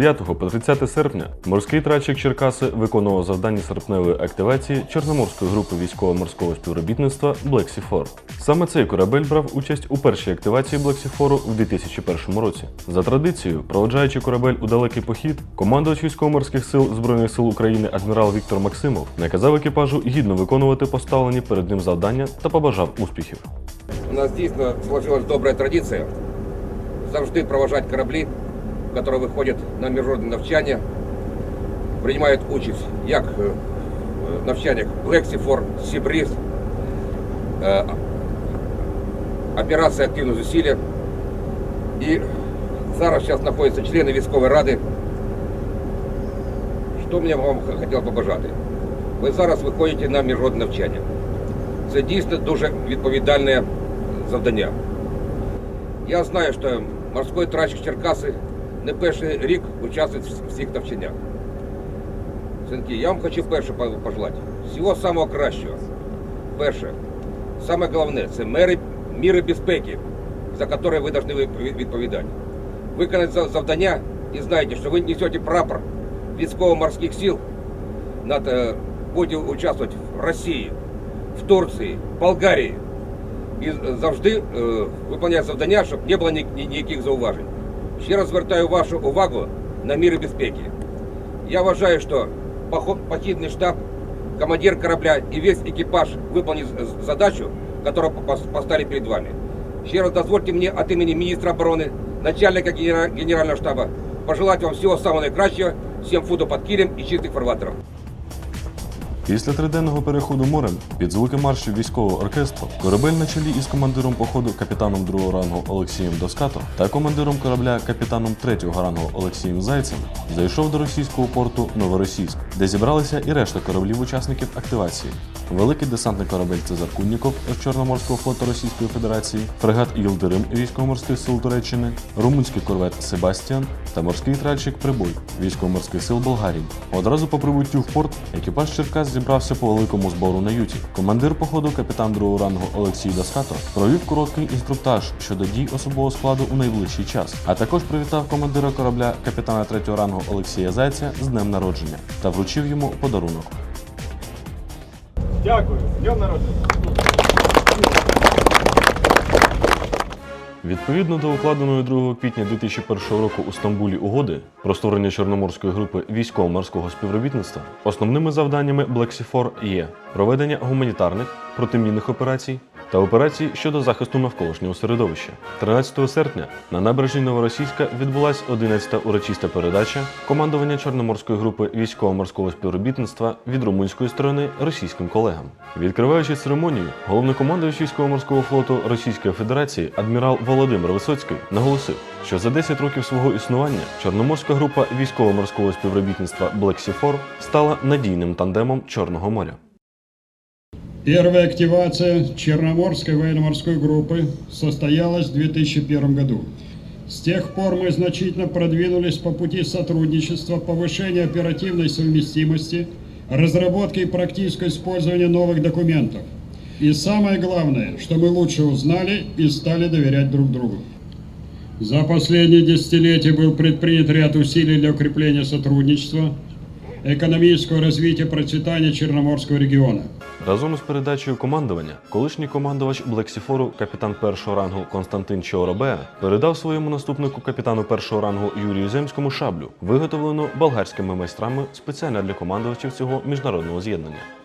9 по 30 серпня морський тральщик Черкаси виконував завдання серпневої активації Чорноморської групи військово-морського співробітництва Black Sea 4. Саме цей корабель брав участь у першій активації Black Sea 4 в 2001 році. За традицією, проводжаючи корабель у далекий похід, командувач військово-морських сил Збройних сил України адмірал Віктор Максимов наказав екіпажу гідно виконувати поставлені перед ним завдання та побажав успіхів. У нас дійсно сложилась добра традиція завжди проважати кораблі, які виходять на міжнародне навчання, приймають участь як е, в навчаннях Лексіфор, Сібріз, е, операція активне зусилля. І зараз зараз знаходяться члени військової ради. Що мені вам хотіло побажати? Ви зараз виходите на міжнародне навчання. Це дійсно дуже відповідальне завдання. Я знаю, що морський тральщик Черкаси не перший рік участвує в всіх навчаннях. Синки, я вам хочу перше по- пожелати. Всього самого кращого. Перше, саме головне це мери, міри безпеки, за які ви повинні ви- відповідати. Виконати за- завдання і знайте, що ви несете прапор військово-морських сил, над, е, будете участвувати в Росії, в Турції, Болгарії і завжди е, виконувати завдання, щоб не було ні- ні- ніяких зауважень. Ще раз звертаю вашу увагу на міри безпеки. Я вважаю, що поход- похідний штаб, командир корабля і весь екіпаж виконали з- задачу, яку пос- поставили перед вами. Ще раз дозвольте мені від імені міністра оборони, начальника генера- генерального штабу пожелати вам всього самого найкращого, всім фуду під килем і чистих фарватерів. Після триденного переходу морем під звуки маршів військового оркестру корабель на чолі із командиром походу капітаном другого рангу Олексієм Доскато та командиром корабля капітаном третього рангу Олексієм Зайцем зайшов до російського порту Новоросійськ, де зібралися і решта кораблів учасників активації. Великий десантний корабель Цезар Кунніков з Чорноморського флоту Російської Федерації, фрегат Єлдирим військово-морських сил Туреччини, румунський корвет Себастіан та морський тральщик Прибой військово-морських сил Болгарії. Одразу по прибуттю в порт екіпаж Черкас зібрався по великому збору на юті. Командир походу капітан другого рангу Олексій Доскато провів короткий інструктаж щодо дій особового складу у найближчий час, а також привітав командира корабля капітана третього рангу Олексія Зайця з днем народження та вручив йому подарунок. Дякую. Днем народження. Відповідно до укладеної 2 квітня 2001 року у Стамбулі угоди про створення Чорноморської групи військово-морського співробітництва, основними завданнями Black Sea 4 є проведення гуманітарних, протимінних операцій та операцій щодо захисту навколишнього середовища. 13 серпня на набережні Новоросійська відбулася 11-та урочиста передача командування Чорноморської групи військово-морського співробітництва від румунської сторони російським колегам. Відкриваючи церемонію, головнокомандуючий військово-морського флоту Російської Федерації адмірал Володимир Висоцький наголосив, що за 10 років свого існування Чорноморська група військово-морського співробітництва Black Sea 4 стала надійним тандемом Чорного моря. Первая активация Черноморской военно-морской группы состоялась в 2001 году. С тех пор мы значительно продвинулись по пути сотрудничества, повышения оперативной совместимости, разработки и практического использования новых документов. И самое главное, что мы лучше узнали и стали доверять друг другу. За последние десятилетия был предпринят ряд усилий для укрепления сотрудничества, экономического развития и процветания Черноморского региона. Разом із передачею командування колишній командувач Блексіфору, капітан першого рангу Константин Чоробеа передав своєму наступнику капітану першого рангу Юрію Земському шаблю, виготовлену болгарськими майстрами спеціально для командувачів цього міжнародного з'єднання.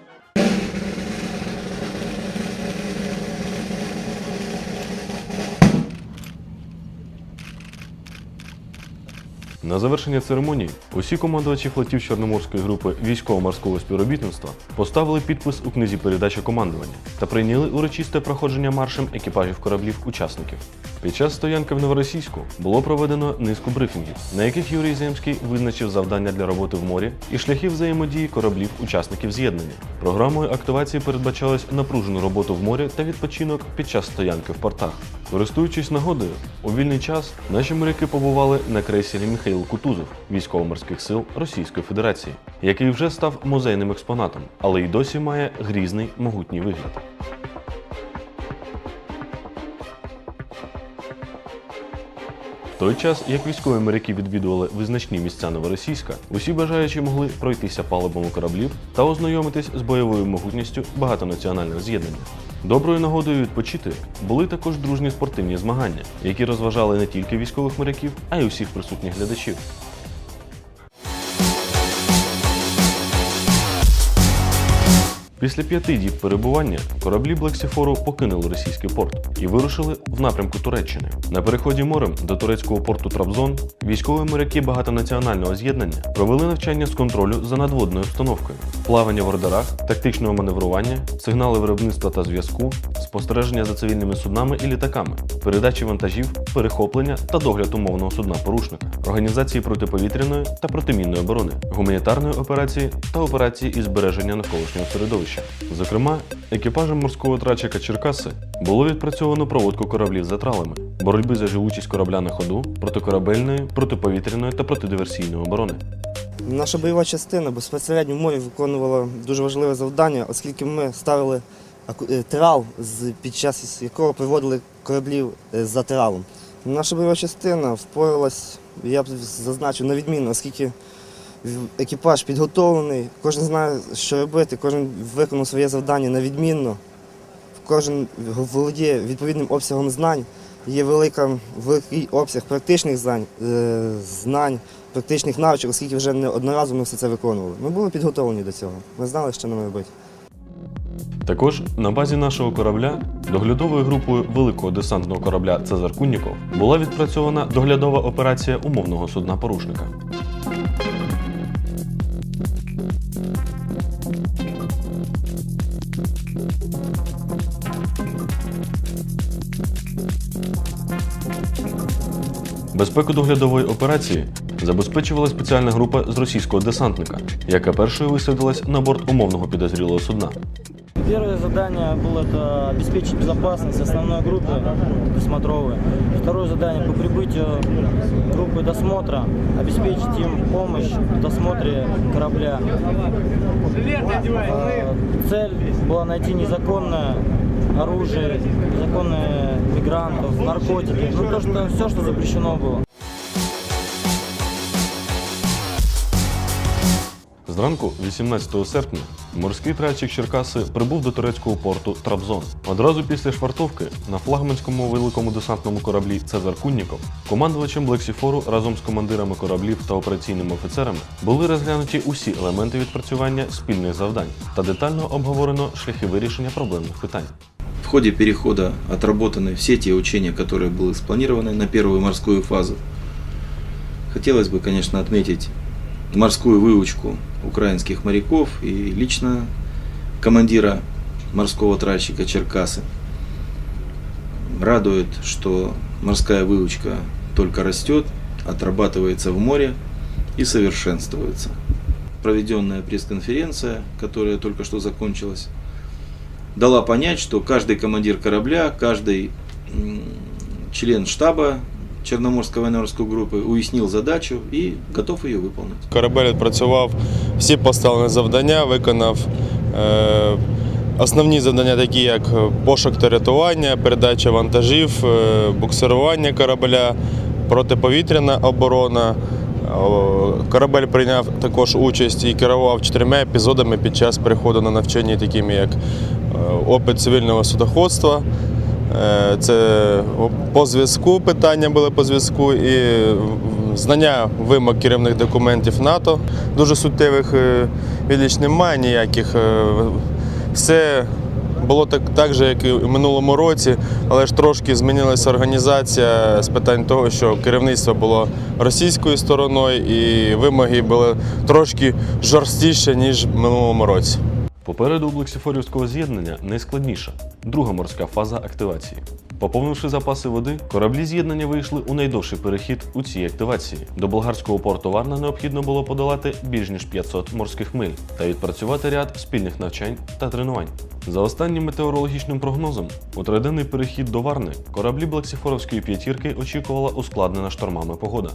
На завершення церемонії усі командувачі флотів Чорноморської групи військово-морського співробітництва поставили підпис у книзі передачі командування та прийняли урочисте проходження маршем екіпажів кораблів учасників. Під час стоянки в Новоросійську було проведено низку брифінгів, на яких Юрій Земський визначив завдання для роботи в морі і шляхи взаємодії кораблів учасників з'єднання. Програмою активації передбачалось напружену роботу в морі та відпочинок під час стоянки в портах. Користуючись нагодою, у вільний час наші моряки побували на крейсері Михаїл Кутузов військово-морських сил Російської Федерації, який вже став музейним експонатом, але й досі має грізний могутній вигляд. В той час, як військові моряки відвідували визначні місця Новоросійська, усі бажаючі могли пройтися палубами кораблів та ознайомитись з бойовою могутністю багатонаціональних з'єднань. Доброю нагодою відпочити були також дружні спортивні змагання, які розважали не тільки військових моряків, а й усіх присутніх глядачів. Після п'яти діб перебування кораблі Блексіфору покинули російський порт і вирушили в напрямку Туреччини. На переході морем до турецького порту Трабзон військові моряки багатонаціонального з'єднання провели навчання з контролю за надводною обстановкою, плавання в ордерах, тактичного маневрування, сигнали виробництва та зв'язку, спостереження за цивільними суднами і літаками, передачі вантажів, перехоплення та догляд умовного судна порушника, організації протиповітряної та протимінної оборони, гуманітарної операції та операції із збереження навколишнього середовища. Зокрема, екіпажем морського трачика Черкаси було відпрацьовано проводку кораблів за тралами, боротьби за живучість корабля на ходу, протикорабельної, протиповітряної та протидиверсійної оборони. Наша бойова частина безпосередньо в морі виконувала дуже важливе завдання, оскільки ми ставили е, трал, під час якого приводили кораблів е, за тралом. Наша бойова частина впоралась, я б зазначив, на відмінно, оскільки екіпаж підготовлений, кожен знає, що робити, кожен виконав своє завдання на відмінно, кожен володіє відповідним обсягом знань. Є велика, великий обсяг практичних знань, е, знань, практичних навичок, оскільки вже неодноразово ми все це виконували. Ми були підготовлені до цього. Ми знали, що нам робити. Також на базі нашого корабля доглядовою групою великого десантного корабля Цезар Кунніков була відпрацьована доглядова операція умовного судна порушника. Безпеку доглядової операції забезпечувала спеціальна група з російського десантника, яка першою висадилась на борт умовного підозрілого судна. Первое задание было это обеспечить безопасность основной группы досмотровой. Второе задание по прибытию группы досмотра обеспечить им помощь в досмотре корабля. Э, Цель была найти незаконное оружие, незаконные мигрантов, наркотики, ну то, что все, что запрещено было. Зранку, 18 серпня, морський тральщик Черкаси прибув до турецького порту Трабзон. Одразу після швартовки на флагманському великому десантному кораблі Цезар Кунніков командувачем Блексіфору разом з командирами кораблів та операційними офіцерами були розглянуті усі елементи відпрацювання спільних завдань та детально обговорено шляхи вирішення проблемних питань. Ходе перехода отработаны все те учения, которые были спланированы на первую морскую фазу. Хотелось бы, конечно, отметить морскую выучку украинских моряков и лично командира морского тральщика Черкасы. Радует, что морская выучка только растет, отрабатывается в море и совершенствуется. Проведенная пресс-конференция, которая только что закончилась, дала понять, что каждый командир корабля, каждый м, член штаба Черноморской военно-морской группы уяснил задачу и готов ее выполнить. Корабель відпрацював всі поставлені завдання, виконав е, основні завдання, такі як пошук та рятування, передача вантажів, е, буксирування корабля, протиповітряна оборона. Корабель прийняв також участь і керував чотирма епізодами під час переходу на навчання, такими як е, опит цивільного судоходства. Е, Це по зв'язку питання були по зв'язку і знання вимог керівних документів НАТО. Дуже суттєвих е, відліч немає ніяких. Е, Все було так, так же, як і в минулому році, але ж трошки змінилася організація з питань того, що керівництво було російською стороною і вимоги були трошки жорсткіше, ніж в минулому році. Попереду у Блексіфорівського з'єднання найскладніша друга морська фаза активації. Поповнивши запаси води, кораблі з'єднання вийшли у найдовший перехід у цій активації. До болгарського порту Варна необхідно було подолати більш ніж 500 морських миль та відпрацювати ряд спільних навчань та тренувань. За останнім метеорологічним прогнозом, у триденний перехід до Варни кораблі Блексіфоровської п'ятірки очікувала ускладнена штормами погода.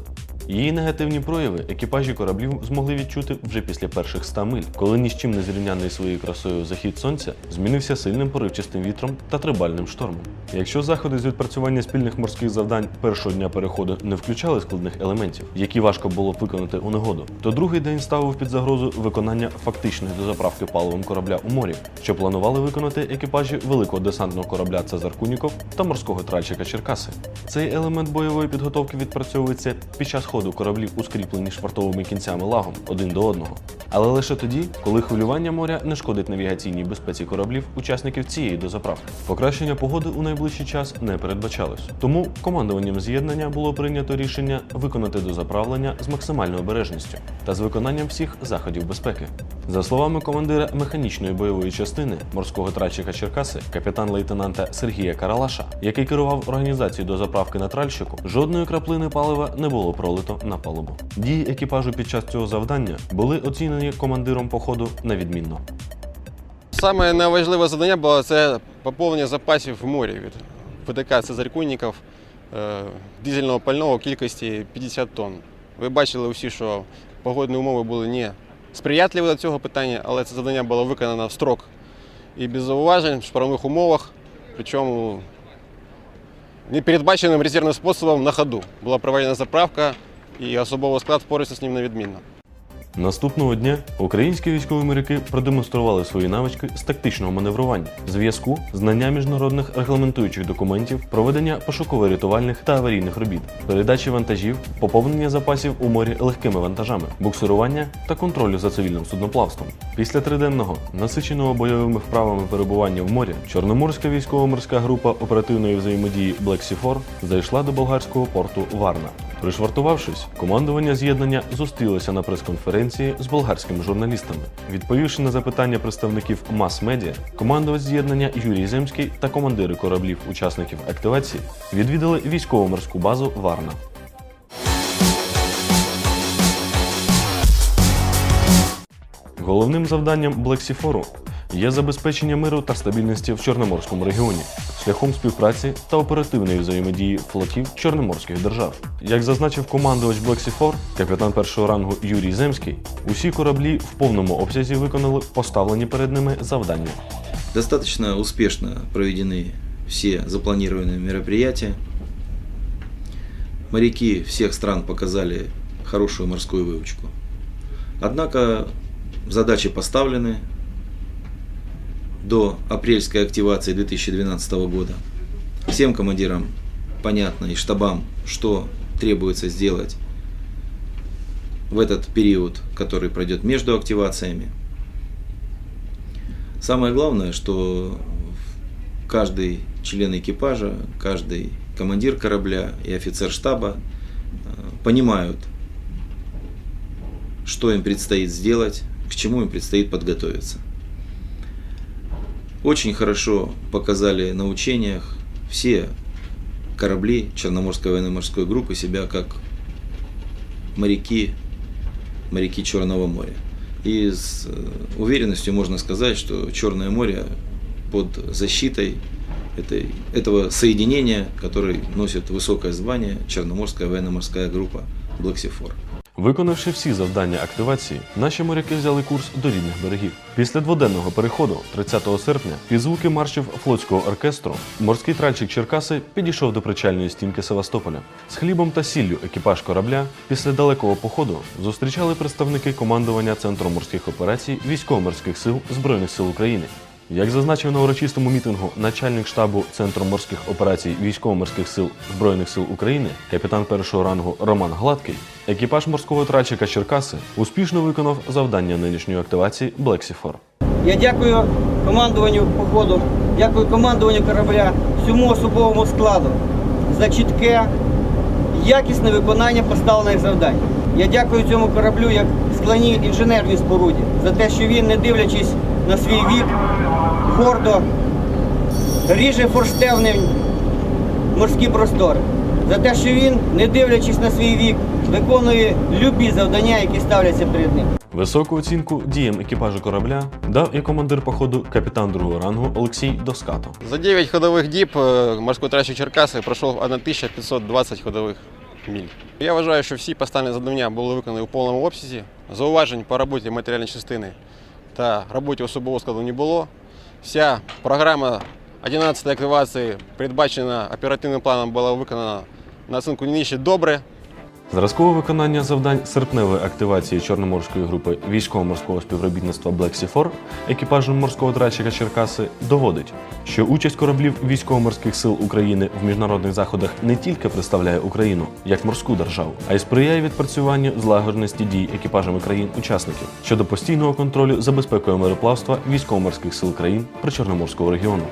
Її негативні прояви екіпажі кораблів змогли відчути вже після перших 100 миль, коли ні з чим не зрівняний своєю красою захід сонця змінився сильним поривчастим вітром та трибальним штормом. Якщо заходи з відпрацювання спільних морських завдань першого дня переходу не включали складних елементів, які важко було виконати у негоду, то другий день ставив під загрозу виконання фактичної дозаправки паливом корабля у морі, що планували виконати екіпажі великого десантного корабля Цезар Куніков та морського тральщика Черкаси. Цей елемент бойової підготовки відпрацьовується під час ходу кораблів у скріпленні швартовими кінцями лагом один до одного. Але лише тоді, коли хвилювання моря не шкодить навігаційній безпеці кораблів, учасників цієї дозаправки. Покращення погоди у найближчий час не передбачалось. Тому командуванням з'єднання було прийнято рішення виконати дозаправлення з максимальною обережністю та з виконанням всіх заходів безпеки. За словами командира механічної бойової частини морського тральщика Черкаси, капітан-лейтенанта Сергія Каралаша, який керував організацією дозаправки на тральщику, жодної краплини палива не було пролито на палубу. Дії екіпажу під час цього завдання були оцінені командиром походу на відмінно. Саме найважливе завдання було це поповнення запасів в морі від ПТК Цезарькунників е, дизельного пального в кількості 50 тонн. Ви бачили усі, що погодні умови були не сприятливі до цього питання, але це завдання було виконано в строк і без зауважень в шпарових умовах, причому непередбаченим резервним способом на ходу. Була проведена заправка і особовий склад впорався з ним невідмінно. Наступного дня українські військові моряки продемонстрували свої навички з тактичного маневрування, зв'язку, знання міжнародних регламентуючих документів, проведення пошуково-рятувальних та аварійних робіт, передачі вантажів, поповнення запасів у морі легкими вантажами, буксирування та контролю за цивільним судноплавством. Після триденного насиченого бойовими вправами перебування в морі Чорноморська військово-морська група оперативної взаємодії Black Sea 4 зайшла до болгарського порту Варна. Пришвартувавшись, командування з'єднання зустрілося на прес-конференції з болгарськими журналістами. Відповівши на запитання представників мас-медіа, командувач з'єднання Юрій Земський та командири кораблів учасників активації відвідали військово-морську базу Варна. Головним завданням Forum є забезпечення миру та стабільності в Чорноморському регіоні шляхом співпраці та оперативної взаємодії флотів чорноморських держав. Як зазначив командувач Black Sea 4, капітан першого рангу Юрій Земський, усі кораблі в повному обсязі виконали поставлені перед ними завдання. Достаточно успешно проведены все запланированные мероприятия. Моряки всех стран показали хорошую морскую выучку. Однако задачи поставлены До апрельской активации 2012 года. Всем командирам понятно и штабам, что требуется сделать в этот период, который пройдет между активациями. Самое главное, что каждый член экипажа, каждый командир корабля и офицер штаба э, понимают, что им предстоит сделать, к чему им предстоит подготовиться. Очень хорошо показали на учениях все корабли Черноморской военно-морской группы себя как моряки, моряки Черного моря. И с э, уверенностью можно сказать, что Черное море под защитой этой, этого соединения, который носит высокое звание Черноморская военно-морская группа 4. Виконавши всі завдання активації, наші моряки взяли курс до рідних берегів. Після дводенного переходу, 30 серпня, під звуки маршів флотського оркестру, морський тральщик Черкаси підійшов до причальної стінки Севастополя. З хлібом та сіллю екіпаж корабля після далекого походу зустрічали представники командування Центру морських операцій військово-морських сил Збройних сил України. Як зазначив на урочистому мітингу начальник штабу Центру морських операцій військово-морських сил Збройних сил України, капітан першого рангу Роман Гладкий, екіпаж морського тральщика Черкаси успішно виконав завдання нинішньої активації 4. Я дякую командуванню походу, дякую командуванню корабля, всьому особовому складу за чітке, якісне виконання поставлених завдань. Я дякую цьому кораблю як складній інженерній споруді за те, що він, не дивлячись на свій вік, гордо ріже форштевнем морські простори. За те, що він, не дивлячись на свій вік, виконує любі завдання, які ставляться перед ним. Високу оцінку діям екіпажу корабля дав і командир походу капітан другого рангу Олексій Доскато. За 9 ходовых діб е, морской тральщик Черкаси пройшов 1520 ходових міль. Я вважаю, що всі поставлені завдання були виконані у повному обсязі. Зауважень по роботі матеріальної частини та роботі особового складу не було. Вся програма 11 активації, передбачена оперативним планом, була виконана на оцінку не нижче добре. Зразкове виконання завдань серпневої активації Чорноморської групи військово-морського співробітництва Black Sea 4 екіпажем морського тральщика Черкаси доводить, що участь кораблів військово-морських сил України в міжнародних заходах не тільки представляє Україну як морську державу, а й сприяє відпрацюванню злагодженості дій екіпажами країн-учасників щодо постійного контролю за безпекою мореплавства військово-морських сил країн Причорноморського регіону.